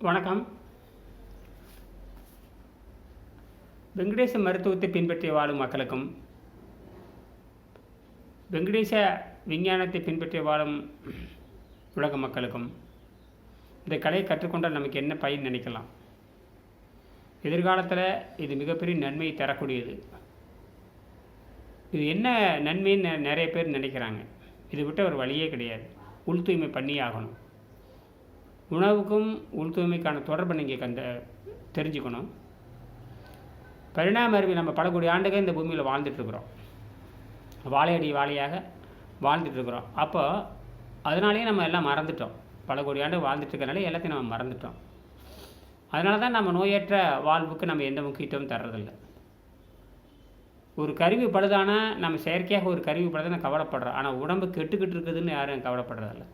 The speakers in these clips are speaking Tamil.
வணக்கம். வெங்கடேச மருத்துவத்தை பின்பற்றி வாழும் மக்களுக்கும் வெங்கடேச விஞ்ஞானத்தை பின்பற்றி வாழும் உலக மக்களுக்கும் இந்த கலையை கற்றுக்கொண்டால் நமக்கு என்ன பயன் நினைக்கலாம்? எதிர்காலத்தில் இது மிகப்பெரிய நன்மையை தரக்கூடியது. இது என்ன நன்மைன்னு நெ- நிறைய பேர் நினைக்கிறாங்க. இதை விட்டு ஒரு வழியே கிடையாது. உள் தூய்மை பண்ணியே ஆகணும். உணவுக்கும் உள் தூய்மைக்கான தொடர்பை நீங்கள் கண்ட தெரிஞ்சுக்கணும். பரிணாம அருவி நம்ம பல கோடி ஆண்டுகள் இந்த பூமியில் வாழ்ந்துட்டுருக்குறோம். வாழையடி வாழையாக வாழ்ந்துட்டுருக்குறோம். அப்போ அதனாலேயே நம்ம எல்லாம் மறந்துட்டோம். பல கோடி ஆண்டு வாழ்ந்துட்டுருக்கனால எல்லாத்தையும் நம்ம மறந்துட்டோம். அதனால தான் நம்ம நோயற்ற வாழ்வுக்கு நம்ம எந்த முக்கியத்துவம் தர்றதில்லை. ஒரு கருவி பழுதானா நம்ம செயற்கையாக ஒரு கருவி பழுதான கவலைப்படுறோம். ஆனால் உடம்பு கெட்டுக்கிட்டு இருக்குதுன்னு யாரும் கவலைப்படுறதில்ல.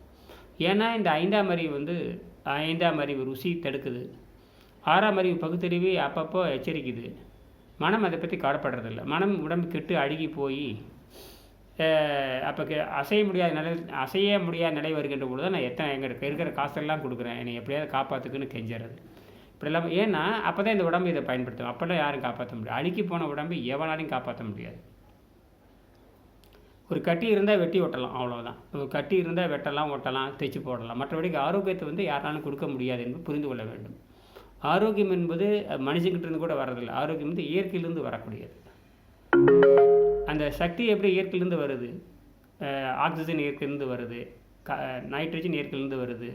ஏன்னா இந்த ஐந்தாம் அறிவு வந்து ஐந்தாம் அறிவு ருசி தடுக்குது. ஆறாம் அறிவு பகுத்தறிவு அப்பப்போ எச்சரிக்குது. மனம் அதை பற்றி கவலைப்படுறதில்ல. மனம் உடம்பு கெட்டு அழுகி போய் அப்போ அசைய முடியாத நிலை அசைய முடியாத நிலை வருகின்ற பொழுது நான் எத்தனை எங்களுக்கு இருக்கிற காசெல்லாம் கொடுக்குறேன். என்னை எப்படியாவது காப்பாற்றுக்குன்னு கெஞ்சுறது. இப்படிலாம் ஏன்னா அப்போ தான் இந்த உடம்பு இதை பயன்படுத்தும். அப்போல்லாம் யாரும் காப்பாற்ற முடியாது. அழுக்கி போன உடம்பு எவனாலையும் காப்பாற்ற முடியாது. ஒரு கட்டி இருந்தால் வெட்டி ஒட்டலாம் அவ்வளோதான் ஒரு கட்டி இருந்தால் வெட்டலாம் ஒட்டலாம் தைச்சு போடலாம். மற்றபடிக்கு ஆரோக்கியத்தை வந்து யாராலும் கொடுக்க முடியாது என்று புரிந்து கொள்ள வேண்டும். ஆரோக்கியம் என்பது மனுஷங்கிட்டேருந்து கூட வர்றதில்லை. ஆரோக்கியம் வந்து இயற்கையிலிருந்து வரக்கூடியது. அந்த சக்தி எப்படி இயற்கையிலேருந்து வருது? ஆக்சிஜன் இயற்கையிலேருந்து வருது. க நைட்ரஜன் இயற்கையிலேருந்து வருது.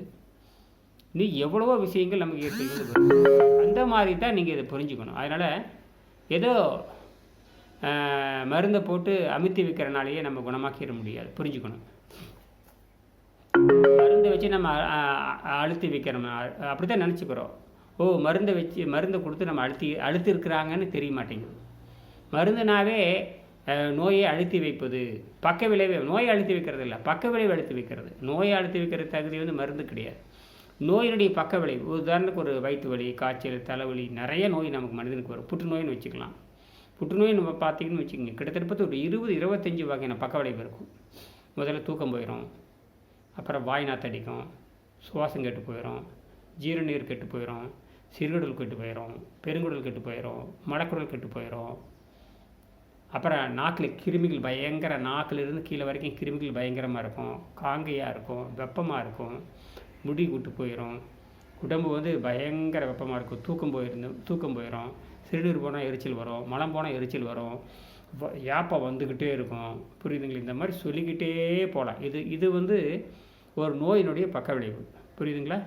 நீ எவ்வளவோ விஷயங்கள் நமக்கு இயற்கையிலேருந்து வருது. அந்த மாதிரி தான் நீங்கள் இதை புரிஞ்சுக்கணும். அதனால் ஏதோ மருந்தை போட்டு அமுத்தி வைக்கிறனாலேயே நம்ம குணமாக்கிட முடியாது. புரிஞ்சுக்கணும். மருந்தை வச்சு நம்ம அழுத்தி வைக்கிறோம். அப்படி தான் நினச்சிக்கிறோம். ஓ மருந்தை வச்சு மருந்தை கொடுத்து நம்ம அழுத்தி அழுத்தி இருக்கிறாங்கன்னு தெரிய மாட்டேங்குது. மருந்துனாவே நோயை அழுத்தி வைப்பது. பக்க விளைவை நோயை அழுத்தி வைக்கிறது இல்லை. பக்க விளைவு அழுத்தி வைக்கிறது. நோயை அழுத்தி வைக்கிற தகுதி வந்து மருந்து கிடையாது. நோயினுடைய பக்க விளைவு. உதாரணத்துக்கு ஒரு வயிற்று வலி காய்ச்சல் தலைவலி நிறைய நோய் நமக்கு மனிதனுக்கு வரும். புற்றுநோயின்னு வச்சுக்கலாம். புற்றுநோய் நம்ம பார்த்தீங்கன்னு வச்சுக்கோங்க. கிட்டத்தட்ட ஒரு இருபது இருபத்தஞ்சி வகையான பக்க விளைவு இருக்கும். முதல்ல தூக்கம் போயிடும் அப்புறம் வாய் நாத்தடிக்கும் சுவாசம் கெட்டு போயிடும் ஜீரநீர் கெட்டு போயிடும் சிறுகுடல் கெட்டு போயிடும் பெருங்குடல் கெட்டு போயிடும் மடக்குடல் கெட்டு போயிடும் அப்புறம் நாக்கில் கிருமிகள் பயங்கர நாக்கிலிருந்து கீழே வரைக்கும் கிருமிகள் பயங்கரமாக இருக்கும். காங்கையாக இருக்கும். வெப்பமாக இருக்கும். முடி விட்டு போயிடும் உடம்பு வந்து பயங்கர வெப்பமாக இருக்கும். தூக்கம் போயிருந்து தூக்கம் போயிடும் சிறுநீர் போனால் எரிச்சல் வரும் மலம் போனால் எரிச்சல் வரும் யாப்பா யாப்பம் வந்துக்கிட்டே இருக்கும். புரியுதுங்களா? இந்த மாதிரி சொல்லிக்கிட்டே போகலாம். இது இது வந்து ஒரு நோயினுடைய பக்க விளைவு. புரியுதுங்களா?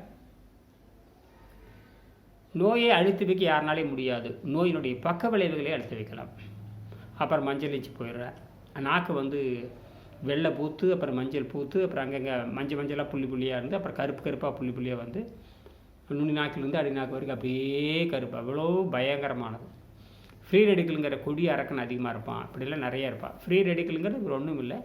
நோயை அழுத்து வைக்க யாருனாலே முடியாது. நோயினுடைய பக்க விளைவுகளை அழுத்து வைக்கலாம். அப்புறம் மஞ்சள் நீச்சு போயிடுறேன். நாக்கு வந்து வெள்ளை பூத்து அப்புறம் மஞ்சள் பூத்து அப்புறம் அங்கங்கே மஞ்சள் மஞ்சளாக புள்ளி புள்ளியாக இருந்து அப்புறம் கருப்பு கருப்பாக புள்ளி புள்ளியாக வந்து நுனி நாக்கிலேருந்து அடி நாக்கு வரைக்கும் அப்படியே கருப்பு. அவ்வளோ பயங்கரமானது. ஃப்ரீ ரெடிக்கலுங்கிற கொடி அரக்கன் அதிகமாக இருப்பான். அப்படிலாம் நிறைய இருப்பான் ஃப்ரீ ரெடிக்கலுங்கிறது ஒன்றும் இல்லை.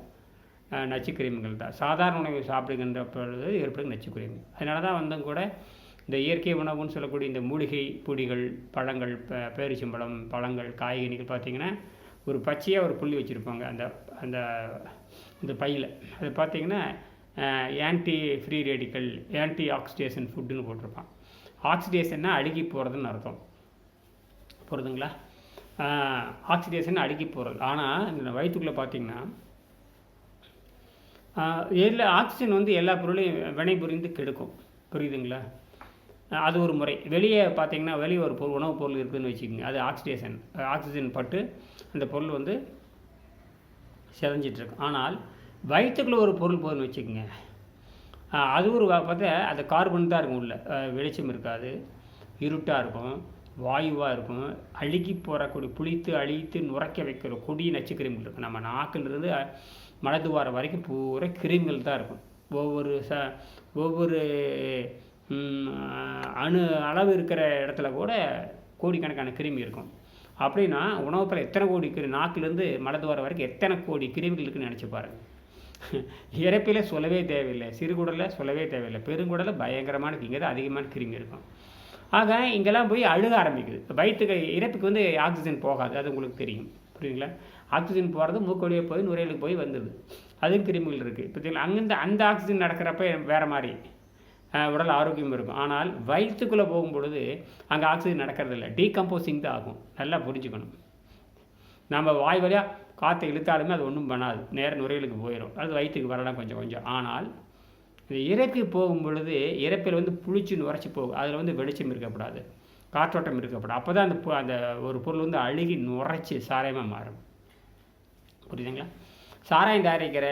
நச்சுக்கிருமிகள் தான். சாதாரண உணவை சாப்பிடுகின்ற பொழுது ஏற்படும் நச்சுக்கிருமி. அதனால தான் வந்தும் கூட இந்த இயற்கை உணவுன்னு சொல்லக்கூடிய இந்த மூலிகை பொடிகள் பழங்கள் ப- பேரிச்சம்பழம் பழங்கள் காய்கறிகள் பார்த்திங்கன்னா ஒரு பச்சையாக ஒரு புள்ளி வச்சுருப்பாங்க. அந்த அந்த இந்த பையில். அது பார்த்தீங்கன்னா anti free radical anti oxidation ஃபுட்டுன்னு போட்டிருப்பான். ஆக்சிடேஷன்னா அழுகி போகிறதுன்னு அர்த்தம். போகிறதுங்களா ஆக்சிடேஷன் அழுகி போகிறது ஆனால் இந்த வயிற்றுக்குள்ளே பார்த்தீங்கன்னா இதில் ஆக்சிஜன் வந்து எல்லா பொருளையும் வினை புரிந்து கெடுக்கும். புரியுதுங்களா? அது ஒரு முறை. வெளியே பார்த்தீங்கன்னா வெளியே ஒரு பொருள் உணவுப் பொருள் இருக்குதுன்னு வச்சுக்கோங்க. அது ஆக்சிடேஷன். ஆக்சிஜன் பட்டு அந்த பொருள் வந்து சிதஞ்சிட்டுருக்கும் ஆனால் வயிற்றுக்குள்ளே ஒரு பொருள் போதுன்னு வச்சுக்கோங்க. அது ஒரு பார்த்தா அந்த கார்பன் தான் இருக்கும் உள்ள. வெளிச்சம் இருக்காது இருட்டாக இருக்கும் வாயுவாக இருக்கும். அழுகி போகிறக்கூடிய புளித்து அழித்து நுரைக்க வைக்கிற கொடிய நச்சுக்கிருமிகள் இருக்கும். நம்ம நாக்கிலிருந்து மலதுவாரம் வரைக்கும் பூரா கிருமிகள் தான் இருக்கும். ஒவ்வொரு ச ஒவ்வொரு அணு அளவு இருக்கிற இடத்துல கூட கோடிக்கணக்கான கிருமி இருக்கும். அப்படின்னா உணவுப்பில் எத்தனை கோடி கிரு நாக்கிலேருந்து மலதுவாரம் வரைக்கும் எத்தனை கோடி கிருமிகள் இருக்குன்னு நினச்சி பாருங்கள் இறப்பில் சொல்லவே தேவையில்லை சிறுகுடலில் சொல்லவே தேவையில்லை. பெருங்குடலில் பயங்கரமான இங்கே தான் அதிகமான கிருமி இருக்கும். ஆக இங்கெல்லாம் போய் அழுக ஆரம்பிக்குது. வயிற்றுக்கு இறப்புக்கு வந்து ஆக்சிஜன் போகாது அது உங்களுக்கு தெரியும். புரியுதுங்களா? ஆக்சிஜன் போகிறது மூக்கு வழியாக போய் நுரையலுக்கு போய் வந்துடுது. அதுவும் கிருமிகள் இருக்குது பார்த்தீங்களா அங்கேருந்து அந்த ஆக்சிஜன் நடக்கிறப்ப வேறு மாதிரி உடல் ஆரோக்கியம் இருக்கும். ஆனால் வயிற்றுக்குள்ளே போகும் பொழுது அங்கே ஆக்சிஜன் நடக்கிறதில்ல. டீகம்போசிங் தான் ஆகும். நல்லா புரிஞ்சுக்கணும். நம்ம வாய் வழியாக காற்றை இழுத்தாலுமே அது ஒன்றும் பண்ணாது. நேர நுரையீலுக்கு போயிடும் அது வயிற்றுக்கு வரலாம் கொஞ்சம் கொஞ்சம். ஆனால் இந்த இறப்பி போகும் பொழுது இறப்பில் வந்து புளிச்சு நுரைச்சி போகும். அதில் வந்து வெளிச்சம் இருக்கக்கூடாது காற்றோட்டம் இருக்கப்படும். அப்போ தான் அந்த அந்த ஒரு பொருள் வந்து அழுகி நுரைச்சி சாராயமாக மாறும். புரியுதுங்களா? சாராயம் தயாரிக்கிற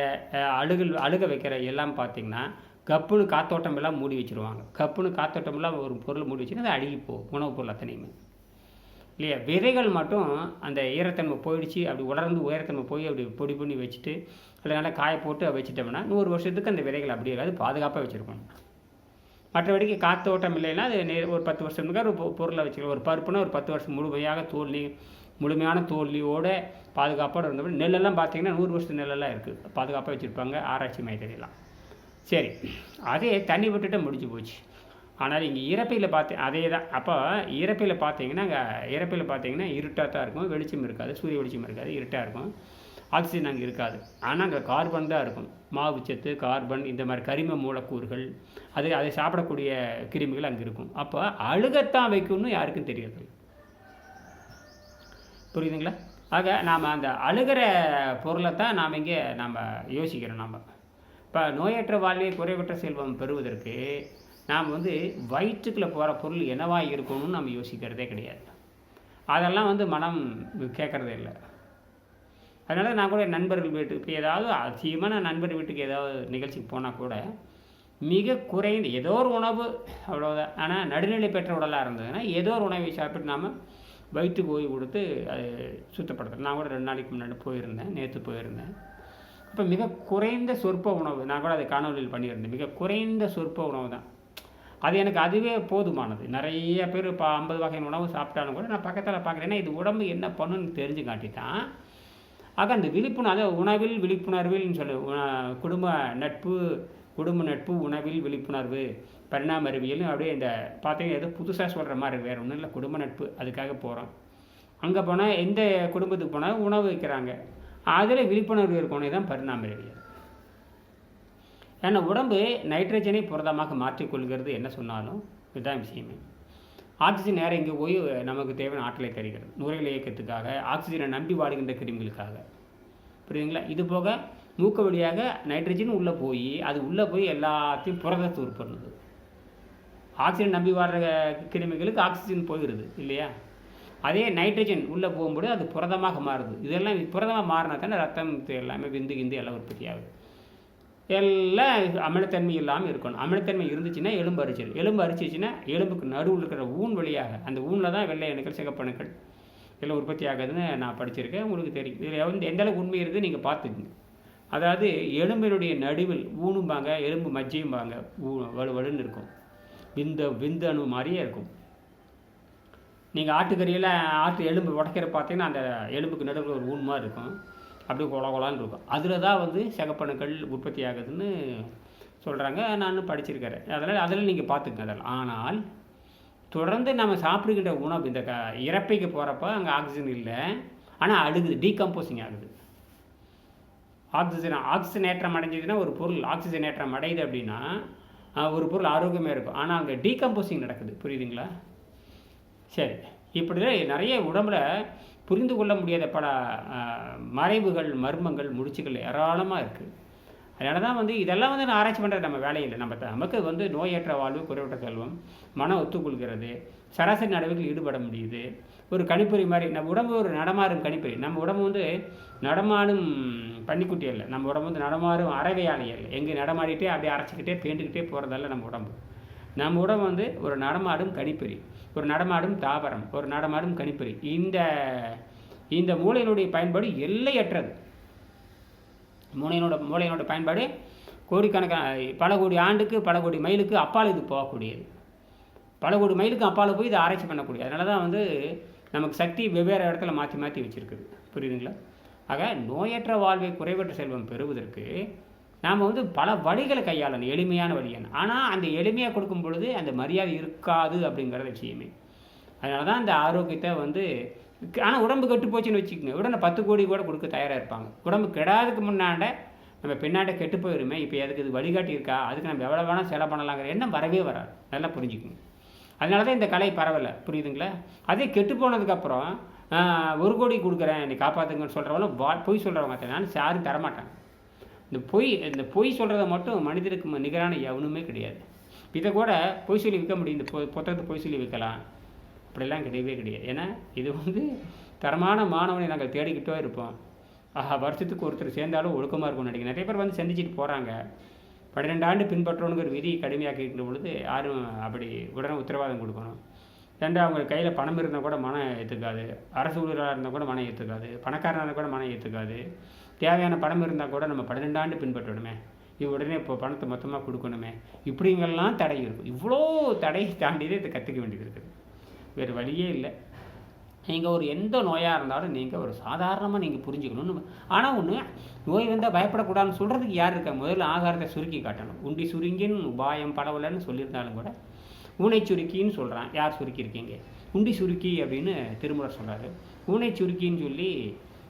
அழுகல் அழுக வைக்கிற எல்லாம் பார்த்திங்கன்னா கப்புன்னு காத்தோட்டம் எல்லாம் மூடி வச்சிருவாங்க. கப்புன்னு காத்தோட்டம் எல்லாம் ஒரு பொருள் மூடி வச்சுருந்தா அது அழுகி போகும். உணவுப் பொருள் அத்தனையுமே. இல்லையா? விதைகள் மட்டும் அந்த ஈரத்தன்மை போயிடுச்சு அப்படி உலர்ந்து உயரத்தன்மை போய் அப்படி பொடி பண்ணி வச்சுட்டு அதில் நல்லா காய போட்டு வச்சுட்டோம்னா நூறு வருஷத்துக்கு அந்த விதைகள் அப்படி இருக்காது பாதுகாப்பாக வச்சுருக்கணும். மற்றபடிக்கு காத்தோட்டம் இல்லைன்னா அது நே ஒரு பத்து வருஷத்துக்கு ஒரு பொருளை வச்சுக்கலாம். ஒரு பருப்புனா ஒரு பத்து வருஷம் முழுமையாக தோல்வி முழுமையான தோல்வியோட பாதுகாப்போடு இருந்தபடி நெல்லெல்லாம் பார்த்தீங்கன்னா நூறு வருஷத்து நெல்லெல்லாம் இருக்குது பாதுகாப்பாக வச்சுருப்பாங்க ஆராய்ச்சி மையத்திலாம் சரி அதே தண்ணி விட்டுட்டு முடிஞ்சு போச்சு. ஆனால் இங்கே இறப்பையில் பார்த்து அதே தான். அப்போ இறப்பையில் பார்த்தீங்கன்னா அங்கே இறப்பையில் பார்த்தீங்கன்னா இருட்டாக தான் இருக்கும். வெளிச்சம் இருக்காது சூரிய வெளிச்சம் இருக்காது இருட்டாக இருக்கும். ஆக்சிஜன் அங்கே இருக்காது. ஆனால் அங்கே கார்பன் தான் இருக்கும். மாவுச்சத்து கார்பன் இந்த மாதிரி கரிம மூலக்கூறுகள் அது அதை சாப்பிடக்கூடிய கிருமிகள் அங்கே இருக்கும். அப்போ அழுகத்தான் வைக்கும்னு யாருக்கும் தெரியாது. புரியுதுங்களா? ஆக நாம் அந்த அழுகிற பொருளை தான் நாம் இங்கே நாம் யோசிக்கிறோம் நாம். இப்போ நோயற்ற வாழ்வை குறைவற்ற செல்வம் பெறுவதற்கு நாம் வந்து வயிற்றுக்குள்ளே போகிற பொருள் என்னவாக இருக்கணும்னு நம்ம யோசிக்கிறதே கிடையாது. அதெல்லாம் வந்து மனம் கேட்குறதே இல்லை. அதனால் நான் கூட நண்பர்கள் வீட்டுக்கு இப்போ ஏதாவது நான் நண்பர் வீட்டுக்கு ஏதாவது நிகழ்ச்சிக்கு போனால் கூட மிக குறைந்த ஏதோ ஒரு உணவு அவ்வளோதான் ஆனால் நடுநிலை பெற்ற உடலாக இருந்ததுன்னா ஏதோ ஒரு உணவை சாப்பிட்டு நாம் வயிற்றுக்கு ஓய்வு கொடுத்து அது சுத்தப்படுத்துறோம் நான் கூட ரெண்டு நாளைக்கு முன்னாடி போயிருந்தேன். நேற்று போயிருந்தேன். அப்போ மிக குறைந்த சொற்ப உணவு நான் கூட அதை காணொலியில் பண்ணியிருந்தேன். மிக குறைந்த சொற்ப உணவு தான் அது எனக்கு அதுவே போதுமானது. நிறைய பேர் இப்போ ஐம்பது வகையான உணவு சாப்பிட்டாலும் கூட நான் பக்கத்தில் பார்க்குறேன். ஏன்னா இது உடம்பு என்ன பண்ணுன்னு தெரிஞ்சு தான் ஆக அந்த விழிப்புணர்வு அதாவது உணவில் விழிப்புணர்வில் சொல்லு குடும்ப நட்பு குடும்ப நட்பு உணவில் விழிப்புணர்வு பரிணாம அறிவியல் அப்படியே இந்த பார்த்தீங்கன்னா ஏதோ புதுசாக சொல்கிற மாதிரி வேறு ஒன்றும் இல்லை. குடும்ப நட்பு அதுக்காக போகிறோம் அங்கே போனால் எந்த குடும்பத்துக்கு போனால் உணவு வைக்கிறாங்க. அதில் விழிப்புணர்வு இருக்கணும். தான் பரிணாம அறிவியல். தன் உடம்பு நைட்ரஜனை புரதமாக மாற்றிக்கொள்கிறது என்ன சொன்னாலும் இதுதான் விஷயமே. ஆக்சிஜன் நேரம் இங்கே போய் நமக்கு தேவையான ஆற்றலை தருகிறது. நுரையீரல் இயக்கத்துக்காக ஆக்சிஜனை நம்பி வாடுகின்ற கிருமிகளுக்காக. புரியுதுங்களா? இது போக மூக்க வழியாக நைட்ரஜன் உள்ளே போய் அது உள்ளே போய் எல்லாத்தையும் புரதத்தை உற்பத்தி ஆக்சிஜன் நம்பி வாடுற கிருமிகளுக்கு ஆக்சிஜன் போகிறது இல்லையா? அதே நைட்ரஜன் உள்ளே போகும்போது அது புரதமாக மாறுது. இதெல்லாம் புரதமாக மாறினா தானே ரத்தம் எல்லாமே விந்து கிந்து எல்லாம் உற்பத்தி ஆகுது எல்லாம் அமிலத்தன்மை இல்லாமல் இருக்கணும். அமிலத்தன்மை இருந்துச்சுன்னா எலும்பு அரிச்சல். எலும்பு அரிச்சிச்சுன்னா எலும்புக்கு நடுவில் இருக்கிற ஊன் வழியாக அந்த ஊனில் தான் வெள்ளை அணுக்கள் சிகப்பணுக்கள் எல்லாம் உற்பத்தி ஆகுதுன்னு நான் படிச்சிருக்கேன். உங்களுக்கு தெரியும். இதில் வந்து எந்த அளவுக்கு உண்மை இருக்குது நீங்கள் பார்த்துக்குங்க. அதாவது எலும்பினுடைய நடுவில் ஊனும்பாங்க எலும்பு மஜ்ஜையும்பாங்க ஊ வலு வலுன்னு இருக்கும். விந்த விந்தணு மாதிரியே இருக்கும். நீங்கள் ஆட்டுக்கறியில் ஆட்டு எலும்பு உடைக்கிற பார்த்தீங்கன்னா அந்த எலும்புக்கு நடுவில் ஒரு ஊன் மாதிரி இருக்கும். அப்படியே கொல கொலான்னு இருக்கும். அதில் தான் வந்து சகப்பணுக்கள் உற்பத்தி ஆகுதுன்னு சொல்கிறாங்க நான் படிச்சிருக்கிறேன். அதனால் அதில் நீங்கள் பார்த்துக்கங்க அதெல்லாம். ஆனால் தொடர்ந்து நம்ம சாப்பிடுகின்ற உணவு இந்த க இறப்பைக்கு போகிறப்ப அங்கே ஆக்சிஜன் இல்லை. ஆனால் அழுகுது டீகம்போசிங் ஆகுது. ஆக்சிஜன் ஆக்சிஜன் ஏற்றம் அடைஞ்சதுன்னா ஒரு பொருள் ஆக்சிஜன் ஏற்றம் அடையுது அப்படின்னா ஒரு பொருள் ஆரோக்கியமாக இருக்கும். ஆனால் அங்கே டீகம்போசிங் நடக்குது. புரியுதுங்களா? சரி. இப்படி தான் நிறைய உடம்புல புரிந்து கொள்ள முடியாத பல மறைவுகள் மர்மங்கள் முடிச்சுகள் ஏராளமாக இருக்குது அதனால தான் வந்து இதெல்லாம் வந்து நான் ஆராய்ச்சி பண்ணுறது நம்ம வேலையில் நம்ம நமக்கு வந்து நோயற்ற வாழ்வு குறைவற்ற செல்வம் மன ஒத்துக்கொள்கிறது சராசரி நடவடிக்கையில் ஈடுபட முடியுது. ஒரு கணிப்பொறி மாதிரி நம்ம உடம்பு ஒரு நடமாடும் கணிப்பொறி. நம்ம உடம்பு வந்து நடமாடும் பன்னிக்குட்டி இல்லை நம்ம உடம்பு வந்து நடமாறும் அறவையாளி இல்லை எங்கே நடமாடிட்டே அப்படியே அரைச்சிக்கிட்டே பேண்டுக்கிட்டே போகிறதல்ல நம்ம உடம்பு. நம்ம உடம்பு வந்து ஒரு நடமாடும் கணிப்பொறி. ஒரு நடமாடும் தாவரம் ஒரு நடமாடும் கணிப்பொறி. இந்த இந்த மூளையினுடைய பயன்பாடு எல்லையற்றது. மூளையினோட மூளையினோட பயன்பாடு கோடிக்கணக்கான பல கோடி ஆண்டுக்கு பல கோடி மைலுக்கு அப்பால் இது போகக்கூடியது. பல கோடி மைலுக்கு அப்பால் போய் இதை ஆராய்ச்சி பண்ணக்கூடியது அதனால தான் வந்து நமக்கு சக்தி வெவ்வேறு இடத்துல மாற்றி மாற்றி வச்சுருக்குது. புரியுதுங்களா? ஆக நோயற்ற வாழ்வை குறைவற்ற செல்வம் பெறுவதற்கு நாம் வந்து பல வழிகளை கையாளணும். எளிமையான வழிகள் ஆனால் அந்த எளிமையாக கொடுக்கும் பொழுது அந்த மரியாதை இருக்காது அப்படிங்கிறத விஷயமே அதனால தான் அந்த ஆரோக்கியத்தை வந்து ஆனால் உடம்பு கெட்டு போச்சுன்னு வச்சுக்கோங்க. உடனே பத்து கோடி கூட கொடுக்க தயாராக இருப்பாங்க. உடம்பு கெடாதுக்கு முன்னாண்ட நம்ம பின்னாடி கெட்டு போயிருமே. இப்போ அதுக்கு இது வழிகாட்டி இருக்கா? அதுக்கு நம்ம எவ்வளோ வேணால் செலவு பண்ணலாங்கிற எண்ணம் வரவே வராது. நல்லா புரிஞ்சுக்குங்க. அதனால தான் இந்த கலை பரவலை. புரியுதுங்களா? அதே கெட்டு போனதுக்கப்புறம் ஒரு கோடி கொடுக்குறேன் நீ காப்பாற்றுங்கன்னு சொல்கிறவங்களும் வா பொய் சொல்கிறவங்க நான் யாரும் தரமாட்டாங்க. இந்த பொய் இந்த பொய் சொல்கிறத மட்டும் மனிதருக்கு நிகரான எவனுமே கிடையாது. இதை கூட பொய் சொல்லி விற்க முடியும். இந்த பொ- புத்தகத்தை பொய் சொல்லி விற்கலாம். அப்படிலாம் கிடையவே கிடையாது. ஏன்னா இது வந்து தரமான மாணவனை நாங்கள் தேடிக்கிட்டோ இருப்போம். ஆஹா வருஷத்துக்கு ஒருத்தர் சேர்ந்தாலும் ஒழுக்கமாக இருக்கும்னு நினைக்கிறேன். நிறைய பேர் வந்து சந்திச்சுட்டு போகிறாங்க பன்னிரெண்டு ஆண்டு பின்பற்றணுங்கிற விதி கடுமையாக்கிக்கிற பொழுது யாரும் அப்படி உடனே உத்தரவாதம் கொடுக்கணும். ரெண்டு அவங்க கையில் பணம் இருந்தால் கூட மனம் ஏற்றுக்காது அரசு ஊழியராக இருந்தால் கூட மனம் ஏற்றுக்காது பணக்காரனாக இருந்தால் கூட மனம் ஏற்றுக்காது தேவையான பணம் இருந்தால் கூட நம்ம பன்னிரெண்டு ஆண்டு பின்பற்றணுமே. இது உடனே இப்போ பணத்தை மொத்தமாக கொடுக்கணுமே. இப்படிங்கெல்லாம் தடை இருக்கும். இவ்வளோ தடையை தாண்டியதே இதை கற்றுக்க வேண்டியது இருக்குது. வேறு வழியே இல்லை. நீங்கள் ஒரு எந்த நோயாக இருந்தாலும் நீங்கள் ஒரு சாதாரணமாக நீங்கள் புரிஞ்சுக்கணும்னு ஆனால் ஒன்று நோய் வந்தால் பயப்படக்கூடாதுன்னு சொல்கிறதுக்கு யார் இருக்கா? முதல்ல ஆகாரத்தை சுருக்கி காட்டணும். உண்டி சுருங்கின்னு உபாயம் படவலன்னு சொல்லியிருந்தாலும் கூட ஊனை சுருக்கின்னு சொல்கிறான் யார் சுருக்கியிருக்கீங்க? உண்டி சுருக்கி அப்படின்னு திருமுறை சொல்கிறாரு ஊனை சுருக்கின்னு சொல்லி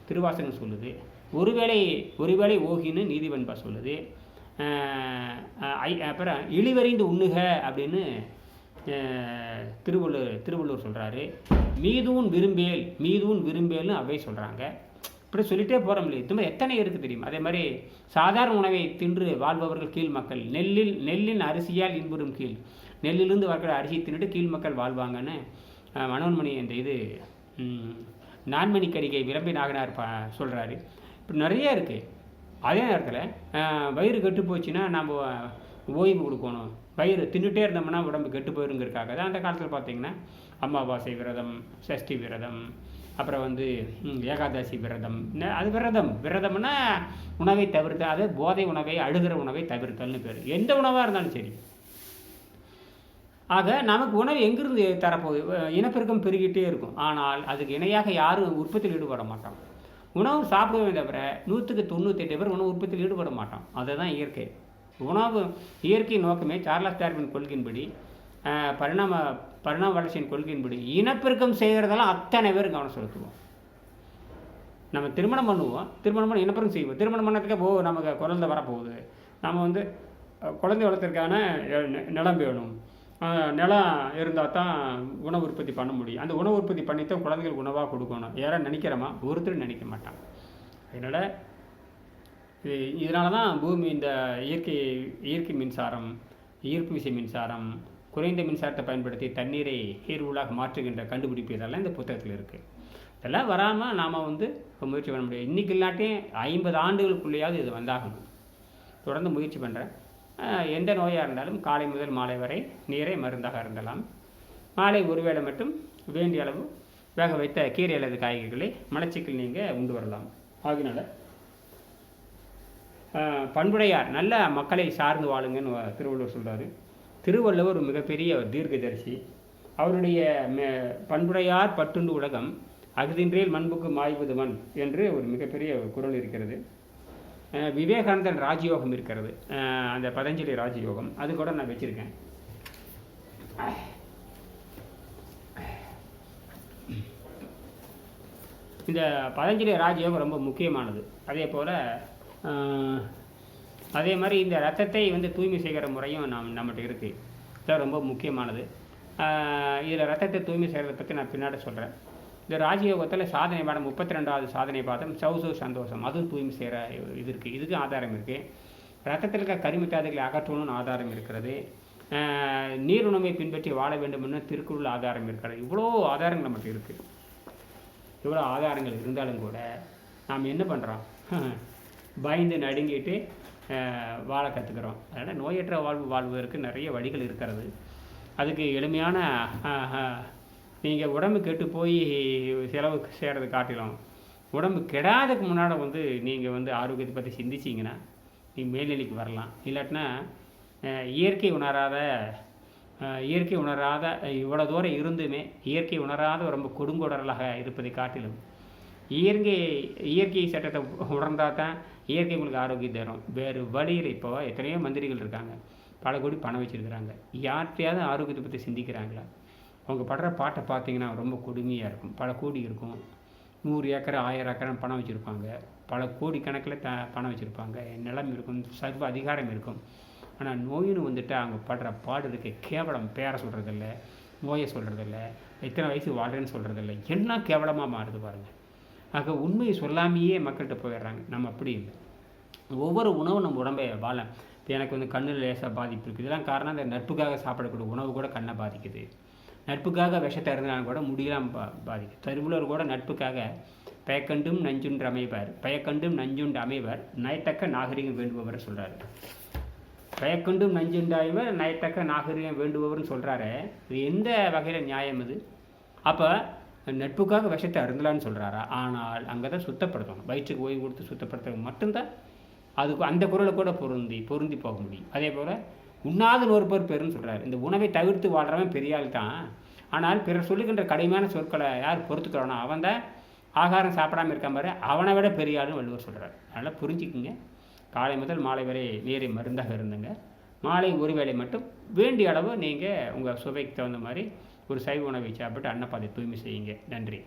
திருவாசகம் சொல்லுது. ஒருவேளை ஒருவேளை ஓகின்னு நீதிவன்பா சொல்லுது. ஐ- அப்புறம் இழிவறிந்து உண்ணுக அப்படின்னு திருவள்ளூர் திருவள்ளூர் சொல்கிறாரு மீதுவும் விரும்பேல் மீதுவும் விரும்பேல்னு அவை சொல்கிறாங்க இப்படி சொல்லிட்டே போகிறோம் இல்லையா? இது மாதிரி எத்தனை இருக்குது தெரியும்? அதே மாதிரி சாதாரண உணவை தின்று வாழ்பவர்கள் கீழ் மக்கள் நெல்லில் நெல்லின் அரிசியால் இன்புறும் கீழ் நெல்லிலிருந்து வரக்கூடிய அரிசி தின்னுட்டு கீழ் மக்கள் வாழ்வாங்கன்னு மனோன்மணி இந்த இது நான்மணி கடிகை விளம்பி நாகனார் பா சொல்கிறாரு இப்படி நிறைய இருக்குது அதே நேரத்தில் வயிறு கெட்டு போச்சுன்னா நம்ம ஓய்வு கொடுக்கணும். வயிறு தின்னுட்டே இருந்தோம்னா உடம்பு கெட்டு போயிருங்கிறதுக்காக தான் அந்த காலத்தில் பார்த்தீங்கன்னா அமாவாசை விரதம் சஷ்டி விரதம் அப்புறம் வந்து ஏகாதசி விரதம். அது விரதம். விரதம்னா உணவை தவிர்த்து அது போதை உணவை அழுகிற உணவை தவிர்த்தல்னு பேர். எந்த உணவாக இருந்தாலும் சரி. ஆக நமக்கு உணவு எங்கிருந்து தரப்போகுது? இனப்பெருக்கம் பெருகிட்டே இருக்கும். ஆனால் அதுக்கு இணையாக யாரும் உற்பத்தியில் ஈடுபட மாட்டாங்க. உணவு சாப்பிடுவே தவிர நூற்றுக்கு தொண்ணூற்றெட்டு பேர் உணவு உற்பத்தியில் ஈடுபட மாட்டோம். அதுதான் இயற்கை. உணவு இயற்கை நோக்கமே சார்லஸ் டார்வின் கொள்கையின்படி பரிணாம பரிணாம வளர்ச்சியின் கொள்கையின்படி இனப்பெருக்கம் செய்கிறதெல்லாம் அத்தனை பேர் கவனம் செலுத்துவோம். நம்ம திருமணம் பண்ணுவோம். திருமணம் பண்ண இனப்பெருக்கம் செய்வோம். திருமணம் பண்ணதுக்கு ஓ நமக்கு குழந்தை வரப்போகுது. நம்ம வந்து குழந்தை வளர்த்துறதுக்கான நிலம் வேணும். நிலம் இருந்தால் தான் உணவு உற்பத்தி பண்ண முடியும். அந்த உணவு உற்பத்தி பண்ணித்தான் குழந்தைகளுக்கு உணவாக கொடுக்கணும். யாரும் நினைக்கிறோமா? ஒருத்தரும் நினைக்க மாட்டாங்க. அதனால் இதனால தான் பூமி இந்த இயற்கை இயற்கை மின்சாரம் ஈர்ப்பு விசை மின்சாரம் குறைந்த மின்சாரத்தை பயன்படுத்தி தண்ணீரை ஹீர்வுலாக மாற்றுகின்ற கண்டுபிடிப்பு இதெல்லாம் இந்த புத்தகத்தில் இருக்குது இதெல்லாம் வராமல் நாம் வந்து முயற்சி பண்ண முடியும் இன்றைக்கி இல்லாட்டியும் ஐம்பது ஆண்டுகளுக்குள்ளேயாவது இது வந்தாகணும். தொடர்ந்து முயற்சி பண்ணுறேன் எந்த நோயாக இருந்தாலும் காலை முதல் மாலை வரை நீரை மருந்தாக இருந்தலாம் மாலை ஒருவேளை மட்டும் வேண்டிய அளவு வேக வைத்த கீரை அல்லது காய்கறிகளை மலச்சிக்கல் நீங்கள் உண்டு வரலாம். ஆகினால பண்புடையார் நல்ல மக்களை சார்ந்து வாழுங்கன்னு திருவள்ளுவர் சொல்கிறார் திருவள்ளுவர் ஒரு மிகப்பெரிய தீர்க்கதரிசி. அவருடைய பண்புடையார் பட்டுண்டு உலகம் அகுதின்றேல் மண்புக்கு மாய்வது மண் என்று ஒரு மிகப்பெரிய ஒரு இருக்கிறது. விவேகானந்தன் ராஜயோகம் இருக்கிறது. அந்த பதஞ்சலி ராஜயோகம். அது கூட நான் வச்சுருக்கேன். இந்த பதஞ்சலி ராஜயோகம் ரொம்ப முக்கியமானது. அதே போல் அதே மாதிரி இந்த ரத்தத்தை வந்து தூய்மை செய்கிற முறையும் நம் நம்மகிட்ட இருக்குது இதான் ரொம்ப முக்கியமானது. இதில் ரத்தத்தை தூய்மை செய்கிறத பற்றி நான் பின்னாடி சொல்கிறேன் இந்த ராஜயோகத்தில் சாதனை பாடம் முப்பத்தி ரெண்டாவது சாதனை பாதம் சௌசு சந்தோஷம். அதுவும் தூய்மை செய்கிற இது இருக்குது இதுக்கும் ஆதாரம் இருக்குது ரத்தத்தில் இருக்க கரிமித்தாதுகளை அகற்றணும்னு ஆதாரம் இருக்கிறது. ஆஹ் நீர் உணவை பின்பற்றி வாழ வேண்டும்னு திருக்குறள் ஆதாரம் இருக்கிறது. இவ்வளோ ஆதாரங்கள் நமக்கு இருக்குது இவ்வளோ ஆதாரங்கள் இருந்தாலும் கூட நாம் என்ன பண்ணுறோம் பயந்து நடுங்கிட்டு வாழ கற்றுக்கிறோம் அதனால் நோயற்ற வாழ்வு வாழ்வதற்கு நிறைய வழிகள் இருக்கிறது. அதுக்கு எளிமையான நீங்கள் உடம்பு கெட்டு போய் செலவு செய்கிறத காட்டிலும் உடம்பு கெடாததுக்கு முன்னாடி வந்து நீங்கள் வந்து ஆரோக்கியத்தை பற்றி சிந்திச்சிங்கன்னா நீ மேல்நிலைக்கு வரலாம். இல்லாட்டினா இயற்கை உணராத இயற்கை உணராத இவ்வளோ தூரம் இருந்துமே இயற்கை உணராத ரொம்ப கொடுங்கொடரலாக இருப்பதை காட்டிலும் இயற்கை இயற்கை சட்டத்தை உணர்ந்தால் தான் இயற்கை உங்களுக்கு ஆரோக்கியம் தரும். வேறு வழியில் இப்போ எத்தனையோ மந்திரிகள் இருக்காங்க. பல கோடி பணம் வச்சுருக்கிறாங்க. யார்கிட்டயாவது ஆரோக்கியத்தை பற்றி சிந்திக்கிறாங்களா? அவங்க படுற பாட்டை பார்த்தீங்கன்னா ரொம்ப கொடுமையாக இருக்கும். பல கோடி இருக்கும். நூறு ஏக்கர் ஆயிரம் ஏக்கர்னு பணம் வச்சுருப்பாங்க. பல கோடிக்கணக்கில் த பணம் வச்சுருப்பாங்க. நிலம் இருக்கும் சர்வ அதிகாரம் இருக்கும். ஆனால் நோயின்னு வந்துட்டு அவங்க படுற பாடு இருக்க. கேவலம். பேரை சொல்கிறதில்ல நோயை சொல்கிறதில்ல எத்தனை வயசு வாழ்றேன்னு சொல்கிறதில்ல என்ன கேவலமாக மாறுது பாருங்கள் ஆக உண்மையை சொல்லாமையே மக்கள்கிட்ட போயிடுறாங்க. நம்ம அப்படி இல்லை. ஒவ்வொரு உணவும் நம்ம உடம்பை வாழ எனக்கு வந்து கண்ணில் லேசாக பாதிப்பு இருக்குது இதெல்லாம் காரணம் இந்த நட்புக்காக சாப்பிடக்கூடிய உணவு கூட கண்ணை பாதிக்குது. நட்புக்காக விஷத்தை இருந்தாலும் கூட முடியலாம் பா பாதிக்கும். திருவள்ளுவர் கூட நட்புக்காக பயக்கண்டும் நஞ்சுண்டு அமைவார். பயக்கண்டும் நஞ்சுண்டு அமைவர். நயத்தக்க நாகரிகம் வேண்டுபவர் சொல்கிறாரு பயக்கண்டும் நஞ்சுண்டாய்வர் நயத்தக்க நாகரிகம் வேண்டுபவர்னு சொல்கிறாரு இது எந்த வகையில் நியாயம் இது? அப்போ நட்புக்காக விஷத்தை அருந்தலான்னு சொல்கிறாரா ஆனால் அங்கே தான் சுத்தப்படுத்தணும். வயிற்றுக்கு ஓய்வு கொடுத்து சுத்தப்படுத்துறது மட்டும்தான் அதுக்கு அந்த குரலை கூட பொருந்தி பொருந்தி போக முடியும். அதே போல் உண்ணாத ஒரு பெருன்னு சொல்கிறார் இந்த உணவை தவிர்த்து வாழ்கிறவன் பெரியாள் தான். ஆனால் பிறர் சொல்லுகின்ற கடுமையான சொற்களை யார் பொறுத்துக்கிறானோ அவன் தான் ஆகாரம் சாப்பிடாம இருக்கான் பாரு அவனை விட பெரிய வள்ளுவர் சொல்கிறார் அதனால் புரிஞ்சுக்குங்க. காலை முதல் மாலை வரை நீரை மருந்தாக இருந்துங்க. மாலை ஒரு வேளை மட்டும் வேண்டிய அளவு நீங்கள் உங்கள் சுவைக்கு தகுந்த மாதிரி ஒரு சைவ உணவை சாப்பிட்டு அன்னப்பாதை தூய்மை செய்யுங்க. நன்றி.